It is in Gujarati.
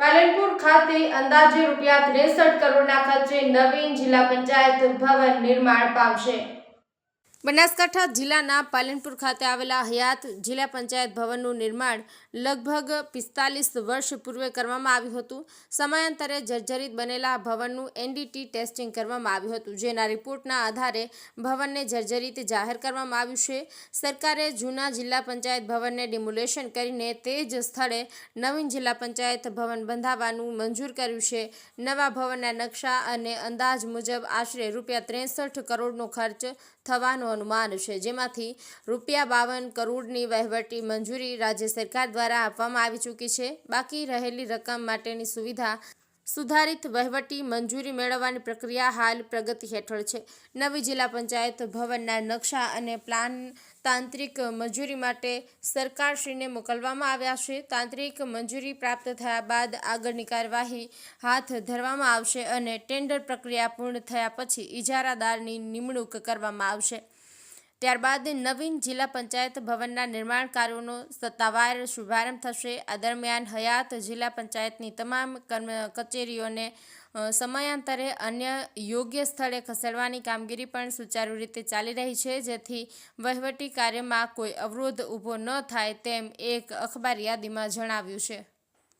પાલનપુર ખાતે અંદાજે રૂપિયા ત્રેસઠ કરોડના ખર્ચે નવીન જિલ્લા પંચાયત ભવન નિર્માણ પામશે. બનાસકાંઠા જિલ્લાના પાલનપુર ખાતે આવેલા હયાત જિલ્લા પંચાયત ભવનનું નિર્માણ લગભગ પિસ્તાલીસ વર્ષ પૂર્વે કરવામાં આવ્યું હતું. સમયાંતરે જર્જરિત બનેલા ભવનનું એનડીટી ટેસ્ટિંગ કરવામાં આવ્યું હતું, જેના રિપોર્ટના આધારે ભવનને જર્જરિત જાહેર કરવામાં આવ્યું છે. સરકારે જૂના જિલ્લા પંચાયત ભવનને ડિમોલેશન કરીને તે જ સ્થળે નવીન જિલ્લા પંચાયત ભવન બંધાવવાનું મંજૂર કર્યું છે. નવા ભવનના નકશા અને અંદાજ મુજબ આશરે રૂપિયા ત્રેસઠ કરોડનો ખર્ચ થવાનું અનુમાન છે. જેમાંથી રૂપિયા બાવન કરોડની વહીવટી મંજૂરી રાજ્ય સરકાર દ્વારા આપવામાં આવી ચૂકી છે. બાકી રહેલી રકમ માટેની સુવિધા સુધારિત વહીવટી મંજૂરી મેળવવાની પ્રક્રિયા હાલ પ્રગતિ હેઠળ છે. નવી જિલ્લા પંચાયત ભવનના નકશા અને પ્લાન તાંત્રિક મંજૂરી માટે સરકારશ્રીને મોકલવામાં આવ્યા છે. તાંત્રિક મંજૂરી પ્રાપ્ત થયા બાદ આગળની કાર્યવાહી હાથ ધરવામાં આવશે અને ટેન્ડર પ્રક્રિયા પૂર્ણ થયા પછી ઇજારાદારની નિમણૂક કરવામાં આવશે. ત્યારબાદ નવીન જિલ્લા પંચાયત ભવનના નિર્માણ કાર્યોનો સત્તાવાર શુભારંભ થશે. આ દરમિયાન હયાત જિલ્લા પંચાયતની તમામ કચેરીઓને સમયાંતરે અન્ય યોગ્ય સ્થળે ખસેડવાની કામગીરી પણ સુચારુ રીતે ચાલી રહી છે. જેથી વહીવટી કાર્યમાં કોઈ અવરોધ ઊભો ન થાય તેમ એક અખબાર યાદીમાં જણાવ્યું છે.